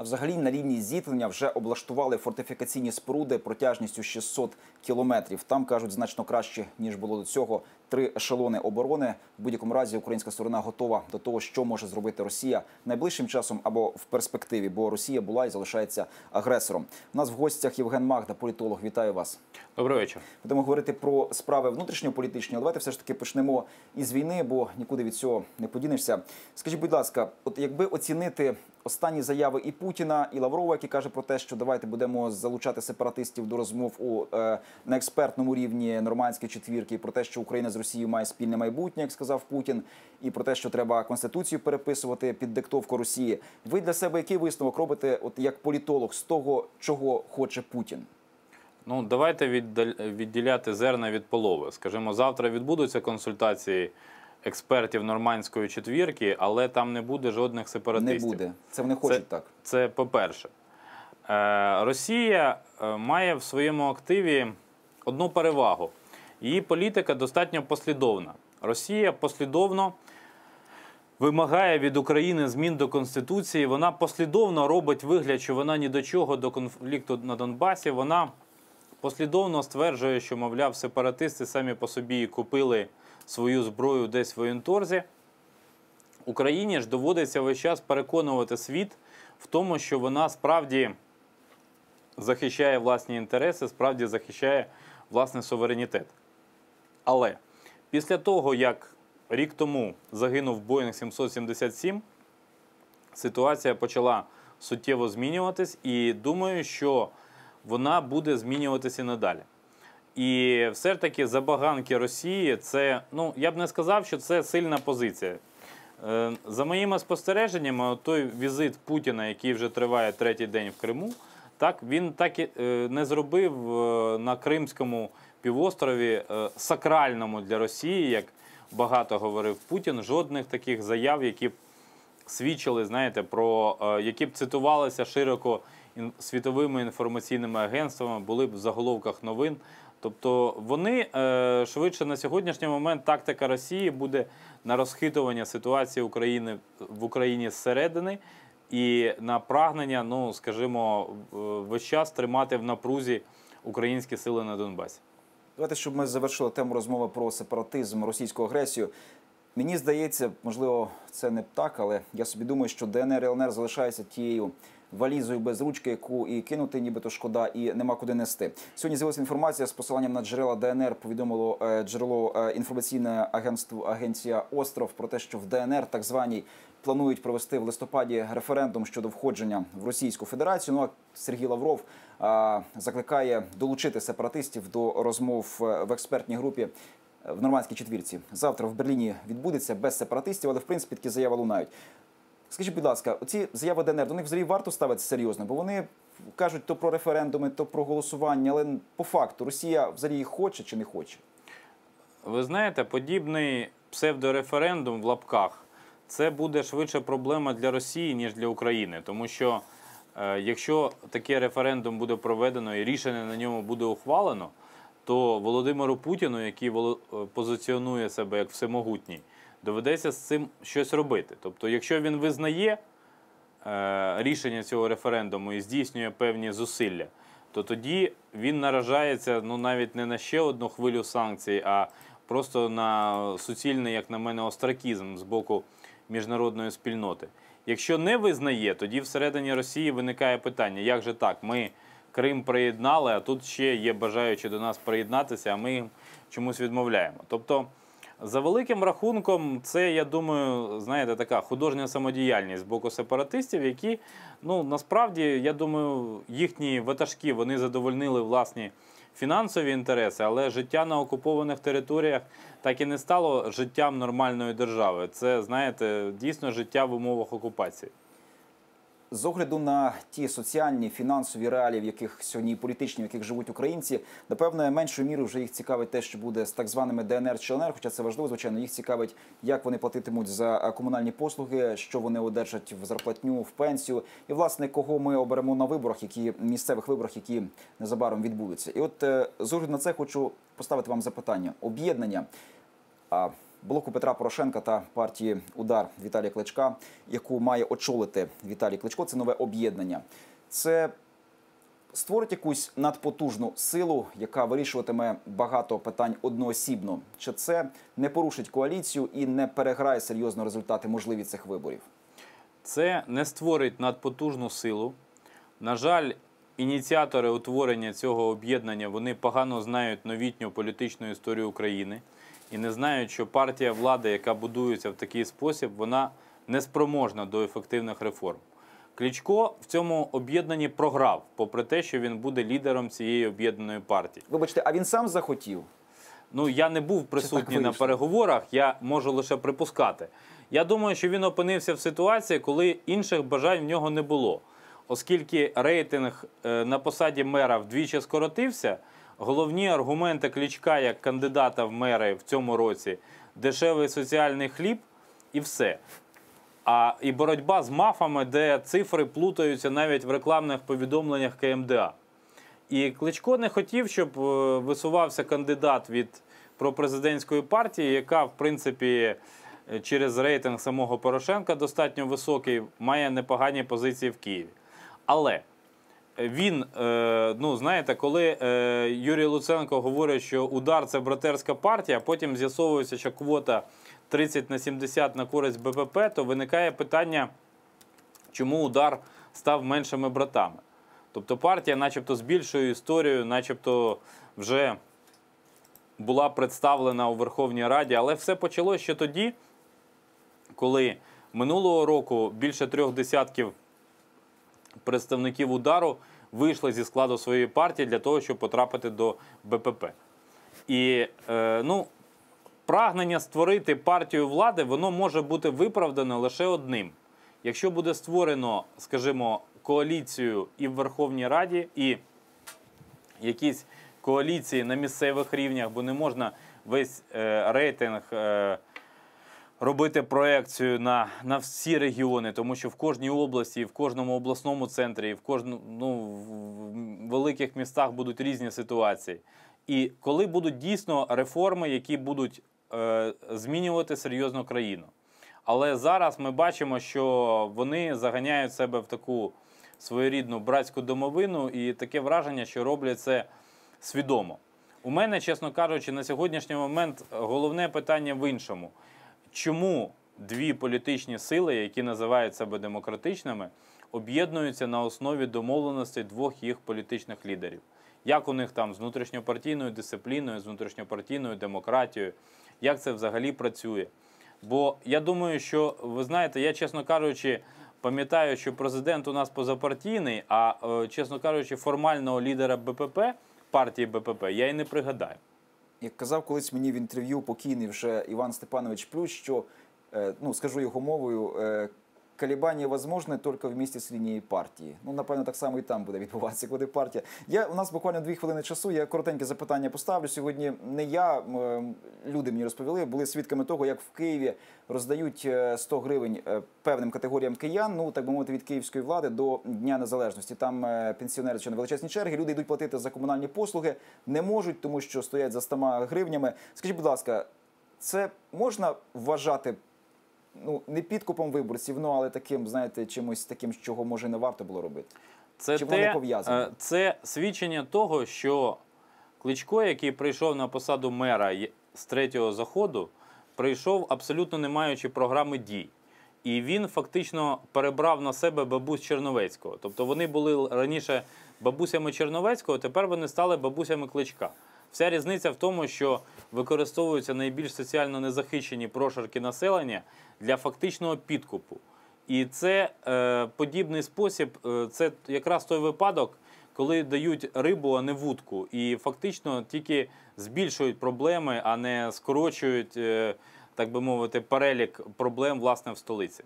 А взагалі на лінії зіткнення вже облаштували фортифікаційні споруди протяжністю 600 кілометрів. Там кажуть значно краще ніж було до цього. Три ешелони оборони в будь-якому разі українська сторона готова до того, що може зробити Росія найближчим часом або в перспективі, бо Росія була і залишається агресором. У нас в гостях Євген Магда, політолог. Вітаю вас. Добрий вечір. Будемо говорити про справи внутрішньополітичні. але Давайте все ж таки почнемо із війни, бо нікуди від цього не подінешся. Скажіть, будь ласка, от якби оцінити останні заяви і Путіна, і Лаврова, який каже про те, що давайте будемо залучати сепаратистів до розмов у е, на експертному рівні нормандської четвірки, про те, що Україна з Росією має спільне майбутнє, як сказав Путін, і про те, що треба конституцію переписувати під диктовку Росії. Ви для себе який висновок робите, от як політолог, з того, чого хоче Путін? Ну давайте відділяти зерна від полови. Скажімо, завтра відбудуться консультації експертів нормандської четвірки, але там не буде жодних Не буде. Це вони хочуть так. Це по-перше. Е, Росія е, має в своєму активі одну перевагу. Її політика достатньо послідовна. Росія послідовно вимагає від України змін до Конституції. Вона послідовно робить вигляд, що вона ні до чого до конфлікту на Донбасі. Вона послідовно стверджує, що, мовляв, сепаратисти самі по собі купили свою зброю десь в воєнторзі. Україні ж доводиться весь час переконувати світ в тому, що вона справді захищає власні інтереси, справді захищає власний суверенітет. Але після того, як рік тому загинув Боїнг 777, ситуація почала суттєво змінюватись, і думаю, що вона буде змінюватися надалі. І все ж таки забаганки Росії це, ну я б не сказав, що це сильна позиція. Е, За моїми спостереженнями, той візит Путіна, який вже триває третій день в Криму, так він так і е, не зробив е, на Кримському півострові е, сакральному для Росії, як багато говорив Путін, жодних таких заяв, які б свідчили, знаєте, про які б цитувалися широко світовими інформаційними агентствами, були б в заголовках новин. Тобто вони швидше на сьогоднішній момент тактика Росії буде на розхитування ситуації України в Україні зсередини і на прагнення, ну скажімо, весь час тримати в напрузі українські сили на Донбасі. Давайте, щоб ми завершили тему розмови про сепаратизм, російську агресію. Мені здається, можливо, це не так, але я собі думаю, що ДНР і ЛНР залишаються тією валізою без ручки, яку і кинути, нібито шкода, і нема куди нести. Сьогодні з'явилася інформація з посиланням на джерела ДНР. Повідомило е, джерело е, інформаційне агентство агенція Остров про те, що в ДНР так званій планують провести в листопаді референдум щодо входження в Російську Федерацію. Ну а Сергій Лавров закликає долучити сепаратистів до розмов е, в експертній групі е, в нормандській четвірці. Завтра в Берліні відбудеться без сепаратистів, але в принципі такі заяви лунають. Скажіть, будь ласка, оці заяви ДНР, до них взагалі варто ставитися серйозно, бо вони кажуть то про референдуми, то про голосування, але по факту Росія взагалі їх хоче чи не хоче? Ви знаєте, подібний псевдореферендум в лапках це буде швидше проблема для Росії, ніж для України. Тому що е, якщо такий референдум буде проведено і рішення на ньому буде ухвалено, то Володимиру Путіну, який е, позиціонує себе як всемогутній, доведеться з цим щось робити. Тобто, якщо він визнає е, рішення цього референдуму і здійснює певні зусилля, то тоді він наражається ну навіть не на ще одну хвилю санкцій, а просто на суцільний, як на мене, остракізм з боку міжнародної спільноти. Якщо не визнає, тоді всередині Росії виникає питання: як же так? Ми Крим приєднали, а тут ще є бажаючі до нас приєднатися, а ми їм чомусь відмовляємо. Тобто, за великим рахунком, це, я думаю, знаєте, така художня самодіяльність з боку сепаратистів, які ну насправді я думаю, їхні ватажки вони задовольнили власні фінансові інтереси, але життя на окупованих територіях так і не стало життям нормальної держави. Це знаєте, дійсно життя в умовах окупації. З огляду на ті соціальні фінансові реалії, в яких сьогодні політичні, в яких живуть українці, напевне, меншою мірою вже їх цікавить те, що буде з так званими ДНР чи ЛНР, Хоча це важливо, звичайно, їх цікавить, як вони платитимуть за е, комунальні послуги, що вони одержать в зарплатню, в пенсію, і власне кого ми оберемо на виборах, які місцевих виборах, які незабаром відбудуться. І от е, з огляду на це хочу поставити вам запитання: об'єднання. Блоку Петра Порошенка та партії Удар Віталія Кличка, яку має очолити Віталій Кличко. Це нове об'єднання. Це створить якусь надпотужну силу, яка вирішуватиме багато питань одноосібно. Чи це не порушить коаліцію і не переграє серйозно результати можливі цих виборів? Це не створить надпотужну силу. На жаль, ініціатори утворення цього об'єднання вони погано знають новітню політичну історію України і не знають, що партія влади, яка будується в такий спосіб, вона не спроможна до ефективних реформ. Кличко в цьому об'єднанні програв, попри те, що він буде лідером цієї об'єднаної партії. Вибачте, а він сам захотів. Ну я не був присутній на переговорах, я можу лише припускати. Я думаю, що він опинився в ситуації, коли інших бажань в нього не було. Оскільки рейтинг е, на посаді мера вдвічі скоротився, головні аргументи Кличка як кандидата в мери в цьому році дешевий соціальний хліб і все. А і боротьба з мафами, де цифри плутаються навіть в рекламних повідомленнях КМДА. І Кличко не хотів, щоб е, висувався кандидат від пропрезидентської партії, яка, в принципі, е, через рейтинг самого Порошенка достатньо високий, має непогані позиції в Києві. Але він, е, ну знаєте, коли е, Юрій Луценко говорить, що удар це братерська партія, потім з'ясовується, що квота 30 на 70 на користь БПП, то виникає питання, чому удар став меншими братами. Тобто партія, начебто, з більшою історією, начебто вже була представлена у Верховній Раді, але все почалося ще тоді, коли минулого року більше трьох десятків представників удару вийшли зі складу своєї партії для того, щоб потрапити до БПП. І е, ну, прагнення створити партію влади, воно може бути виправдано лише одним. Якщо буде створено, скажімо, коаліцію і в Верховній Раді, і якісь коаліції на місцевих рівнях, бо не можна весь е, рейтинг е, робити проекцію на, на всі регіони, тому що в кожній області, в кожному обласному центрі, в кожному ну, в великих містах будуть різні ситуації. І коли будуть дійсно реформи, які будуть е, змінювати серйозно країну. Але зараз ми бачимо, що вони заганяють себе в таку своєрідну братську домовину, і таке враження, що роблять це свідомо. У мене, чесно кажучи, на сьогоднішній момент головне питання в іншому. Чому дві політичні сили, які називають себе демократичними, об'єднуються на основі домовленостей двох їх політичних лідерів? Як у них там з внутрішньопартійною дисципліною, з внутрішньопартійною демократією, як це взагалі працює? Бо я думаю, що ви знаєте, я чесно кажучи, пам'ятаю, що президент у нас позапартійний, а е, чесно кажучи, формального лідера БПП партії БПП я і не пригадаю. Як казав колись мені в інтерв'ю покійний вже Іван Степанович Плющ, що е, ну скажу його мовою. Е, Колебання возможне тільки в місті з лінії партії. Ну, напевно, так само і там буде відбуватися, коли партія. Я у нас буквально дві хвилини часу. Я коротеньке запитання поставлю. Сьогодні не я люди мені розповіли, були свідками того, як в Києві роздають е, 100 гривень е, певним категоріям киян. Ну так би мовити, від київської влади до Дня Незалежності. Там е, пенсіонери що на величезні черги. Люди йдуть платити за комунальні послуги, не можуть, тому що стоять за 100 гривнями. Скажіть, будь ласка, це можна вважати ну не підкупом виборців, ну але таким, знаєте, чимось таким, чого може не варто було робити. Це Чи те, пов'язано? е, це свідчення того, що Кличко, який прийшов на посаду мера з третього заходу, прийшов абсолютно не маючи програми дій. І він фактично перебрав на себе бабусь Черновецького. Тобто вони були раніше бабусями Черновецького, тепер вони стали бабусями Кличка. Вся різниця в тому, що використовуються найбільш соціально незахищені прошарки населення для фактичного підкупу. І це е, подібний спосіб, е, це якраз той випадок, коли дають рибу, а не вудку, і фактично тільки збільшують проблеми, а не скорочують, е, так би мовити, перелік проблем власне в столиці.